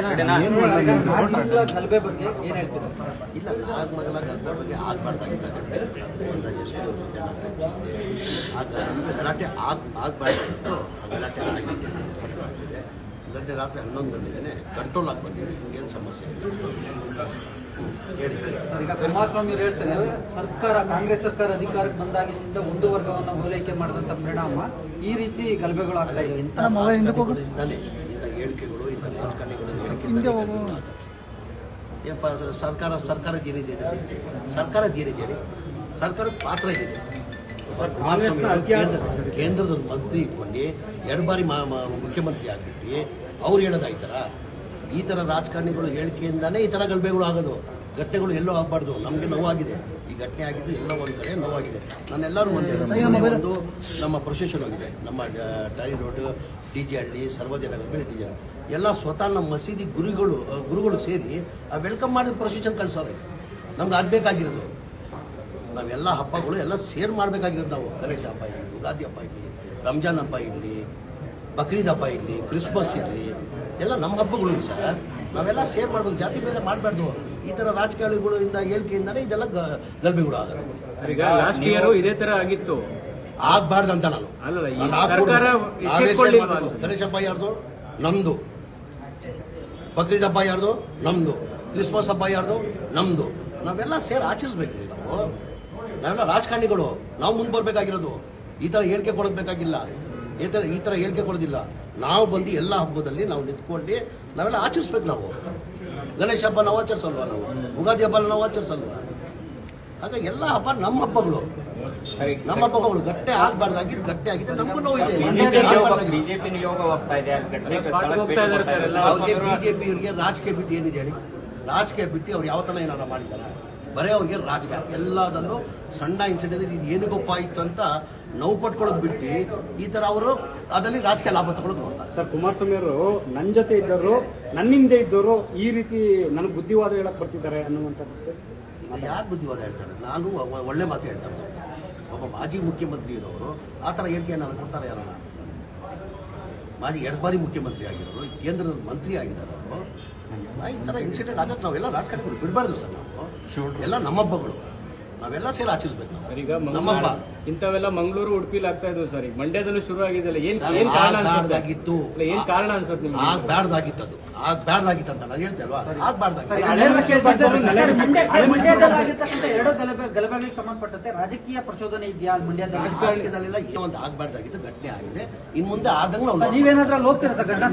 ನಾಗಮಂಗಲ ಬಗ್ಗೆ ಇಲ್ಲ ನಾಗಮಂಗಲ ಗಲಾಟೆ ಬಗ್ಗೆ ಆಗಬಾರ್ದಾಗಿತ್ತು ಎಷ್ಟು ಆಗ ಗಲಾಟೆ ಆಗ್ ಆಗಬಾರ್ದಾಗಿತ್ತು ಆ ಗಲಾಟೆ ಆಗಿದೆ. ಗಂಟೆ ರಾತ್ರಿ ಹನ್ನೊಂದು ಗಂಟೆಗೆ ಕಂಟ್ರೋಲ್ ಆಗಿ ಬಂದಿದೆ ಏನು ಸಮಸ್ಯೆ ಈಗ ಕುಮಾರಸ್ವಾಮಿ ಅವರು ಹೇಳ್ತಾರೆ ಸರ್ಕಾರ ಕಾಂಗ್ರೆಸ್ ಸರ್ಕಾರ ಅಧಿಕಾರಕ್ಕೆ ಬಂದಾಗಿನಿಂದ ಒಂದು ವರ್ಗವನ್ನು ಓಲೈಕೆ ಮಾಡಿದಂತ ಪರಿಣಾಮ ಈ ರೀತಿ ಗಲಭೆಗಳು ಆಗಲ್ಲ ಇಂಥ ಹೇಳಿಕೆಗಳು ಇಂಥ ರಾಜಕಾರಣಿಗಳ ಏನಪ್ಪ ಅದು ಸರ್ಕಾರ ಸರ್ಕಾರದ ಏನಿದೆ ಇದರಲ್ಲಿ. ಸರ್ಕಾರದ ಏನಿದೆ ಹೇಳಿ ಸರ್ಕಾರದ ಪಾತ್ರ ಇದೆ ಕೇಂದ್ರದ ಮಂತ್ರಿ ಇಟ್ಕೊಂಡು ಎರಡು ಬಾರಿ ಮುಖ್ಯಮಂತ್ರಿ ಆಗಿಬಿಟ್ಟು ಅವ್ರು ಹೇಳೋದಾಯ್ತಾರ ಈ ಥರ ರಾಜಕಾರಣಿಗಳು ಹೇಳಿಕೆಯಿಂದಾನೇ ಈ ಥರ ಗಲಭೆಗಳು ಆಗೋದು. ಘಟನೆಗಳು ಎಲ್ಲೋ ಆಗಬಾರ್ದು. ನಮಗೆ ನೋವಾಗಿದೆ. ಈ ಘಟನೆ ಆಗಿದ್ದು ಎಲ್ಲ ಒಂದು ಕಡೆ ನೋವಾಗಿದೆ. ನಾನೆಲ್ಲರೂ ಒಂದು ಒಂದು ನಮ್ಮ ಪ್ರೊಸೆಷನ್ ಹೋಗಿದೆ. ನಮ್ಮ ಟಾಲಿ ರೋಡ್ ಡಿ ಜಿ ಹಳ್ಳಿ ಸರ್ವೋದಯ ನಗರ ಮೇಲೆ ಡಿ ಜಿ ಎಲ್ಲ ಸ್ವತಃ ನಮ್ಮ ಮಸೀದಿ ಗುರುಗಳು ಗುರುಗಳು ಸೇರಿ ಆ ವೆಲ್ಕಮ್ ಮಾಡಿದ ಪ್ರೊಸೆಷನ್ ಕಳಿಸೋರೆ ನಮ್ಗೆ ಆಗಬೇಕಾಗಿರೋದು ನಾವೆಲ್ಲ ಹಬ್ಬಗಳು ಎಲ್ಲ ಸೇರ್ ಮಾಡಬೇಕಾಗಿರೋದು ನಾವು. ಗಣೇಶ ಹಬ್ಬ ಇರಲಿ ಯುಗಾದಿ ಹಬ್ಬ ಇರಲಿ ರಂಜಾನ್ ಹಬ್ಬ ಇರಲಿ ಬಕ್ರೀದ್ ಹಬ್ಬ ಇರಲಿ ಕ್ರಿಸ್ಮಸ್ ಇರಲಿ. ಎಲ್ಲ ನಮ್ಮ ಹಬ್ಬಗಳು ಸರ್. ನಾವೆಲ್ಲ ಸೇರ್ ಮಾಡ್ಬೇಕು ಜಾತಿ ಬೇರೆ ಮಾಡಬಾರ್ದು. ಈ ಥರ ರಾಜಕಾರಣಿಗಳಿಂದ ಹೇಳಿಕೆಯಿಂದಾನೇ ಇದೆಲ್ಲ ಗಲಭೆಗಳು ಈಗ ಲಾಸ್ಟ್ ಇಯರ್ ಇದೇ ತರ ಆಗಿತ್ತು. ಆಗ್ಬಾರ್ದಂತ ನಾನು. ಅಲ್ಲಲ್ಲ, ನಾನು. ಗಣೇಶ ಹಬ್ಬ ಯಾರ್ದು? ನಮ್ದು. ಬಕ್ರೀದ್ ಹಬ್ಬ ಯಾರ್ದು? ನಮ್ದು. ಕ್ರಿಸ್ಮಸ್ ಹಬ್ಬ ಯಾರ್ದು? ನಮ್ದು. ನಾವೆಲ್ಲ ಸೇರ್ ಆಚರಿಸ್ಬೇಕು ನಾವು. ನಾವೆಲ್ಲ ರಾಜಕಾರಣಿಗಳು. ನಾವು ಮುಂದೆ ಬರ್ಬೇಕಾಗಿರೋದು. ಈ ತರ ಹೇಳಿಕೆ ಕೊಡೋದು ಬೇಕಾಗಿಲ್ಲ. ಈ ಥರ ಈ ಥರ ಹೇಳಿಕೆ ಕೊಡೋದಿಲ್ಲ. ನಾವು ಬಂದು ಎಲ್ಲ ಹಬ್ಬದಲ್ಲಿ ನಾವು ನಿಂತ್ಕೊಂಡು ನಾವೆಲ್ಲ ಆಚರಿಸ್ಬೇಕು ನಾವು. ಗಣೇಶ ಹಬ್ಬ ನಾವು ಆಚರಿಸಲ್ವಾ ನಾವು? ಯುಗಾದಿ ಹಬ್ಬ ನಾವು ಆಚರಿಸಲ್ವಾ? ಆಗ ಎಲ್ಲ ಹಬ್ಬ ನಮ್ಮ ಹಬ್ಬಗಳು. ನಮ್ಮ ಹಬ್ಬಗಳು ಗಟ್ಟೆ ಆಗ್ಬಾರ್ದಾಗಿ ಗಟ್ಟೆ ಆಗಿದೆ ನಮಗೂ ನೋವು ಬಿಜೆಪಿ ನಿಯೋಗ ಹೋಗ್ತಾ ಇದೆ. ಬಿಜೆಪಿ ಅವರಿಗೆ ರಾಜಕೀಯ ಬಿಟ್ಟು ಏನಿದೆ ಹೇಳಿ? ರಾಜಕೀಯ ಬಿಟ್ಟು ಅವ್ರು ಯಾವ ಥರ ಏನಾರ ಮಾಡಿದ್ದಾರೆ? ಬರೀ ಅವ್ರಿಗೆ ರಾಜಕೀಯ. ಎಲ್ಲದನ್ನು ಸಣ್ಣ ಇನ್ಸಿಡೆಂಟ್ ಇದು ಏನಗೊಪ್ಪ ಆಯ್ತು ಅಂತ ನೋವು ಪಟ್ಕೊಳ್ಳೋದು ಬಿಟ್ಟು ಈ ಥರ ಅವರು ಅದರಲ್ಲಿ ರಾಜಕೀಯ ಲಾಭ ತಗೊಳ್ಳೋದು ನೋಡ್ತಾರೆ. ಸರ್ ಕುಮಾರಸ್ವಾಮಿ ಅವರು ನನ್ನ ಜೊತೆ ಇದ್ದವರು ನನ್ನಿಂದ ಇದ್ದವರು ಈ ರೀತಿ ನನಗೆ ಬುದ್ಧಿವಾದ ಹೇಳಕ್ ಬರ್ತಿದ್ದಾರೆ ಅನ್ನುವಂಥದ್ದು ಯಾರು ಬುದ್ಧಿವಾದ ಹೇಳ್ತಾರೆ? ನಾನು ಒಳ್ಳೆ ಮಾತು ಹೇಳ್ತಾರೆ. ಒಬ್ಬ ಮಾಜಿ ಮುಖ್ಯಮಂತ್ರಿ ಇರೋರು ಆ ಥರ ಹೇಳಿಕೆಯನ್ನು ನಾನು ಕೊಡ್ತಾರೆ ಯಾರನ್ನ? ಮಾಜಿ ಎರಡು ಬಾರಿ ಮುಖ್ಯಮಂತ್ರಿ ಆಗಿರೋರು ಕೇಂದ್ರದ ಮಂತ್ರಿ ಆಗಿದ್ದಾರೆ ಅವರು. ಈ ಥರ ಇನ್ಸಿಡೆಂಟ್ ಆಗಕ್ಕೆ ನಾವೆಲ್ಲ ರಾಜಕಾರಣಿಗಳು ಬಿಡಬಾರ್ದು ಸರ್ ನಾವು. ಎಲ್ಲ ನಮ್ಮ ಹಬ್ಬಗಳು ನಾವೆಲ್ಲ ಸೇರಿ ಆಚರಿಸ್ಬೇಕು ನಾವು. ಸರ್, ನಮ್ಮ ಹಬ್ಬ ಇಂಥವೆಲ್ಲ ಮಂಗಳೂರು ಉಡುಪಿಲಿ ಆಗ್ತಾ ಇದ್ವು ಸರ್ ಈಗ ಮಂಡ್ಯದಲ್ಲೂ ಶುರು ಆಗಿದೆಲ್ಲ. ಏನ್ ಏನ್ ಕಾರಣ ಆಗ್ಬಾರ್ದಾಗಿತ್ತು. ಅಲ್ಲ, ಏನ್ ಕಾರಣ ಅನ್ಸುತ್ತೆ ನಿಮ್ಗೆ? ಆಗ್ಬಾರ್ದಾಗಿತ್ತು ಅದು. ಆಗ್ಬಾರ್ದಾಗಿತ್ತು ಅಂತ ನಾನು ಅಲ್ವಾ? ಆಗ್ಬಾರ್ದಾಗಿತ್ತು. ಎರಡು ಗಲಭೆ ಗಲಭೆಗಳಿಗೆ ಸಂಬಂಧಪಟ್ಟಂತೆ ರಾಜಕೀಯ ಪ್ರಚೋದನೆ ಇದೆಯಾ ಮಂಡ್ಯದಲ್ಲೆಲ್ಲ ಈ ರಾಜಕೀಯದಲ್ಲೆಲ್ಲ ಏನೋ ಒಂದು ಆಗ್ಬಾರ್ದಾಗಿತ್ತು ಘಟನೆ ಆಗಿದೆ. ಇನ್ ಮುಂದೆ ಆದಂಗ್ ನಾವು ನೀವೇನಾದ್ರೂ ಅಲ್ಲಿ ಹೋಗ್ತೀರಾ ಸರ್ ಘಟನಾ?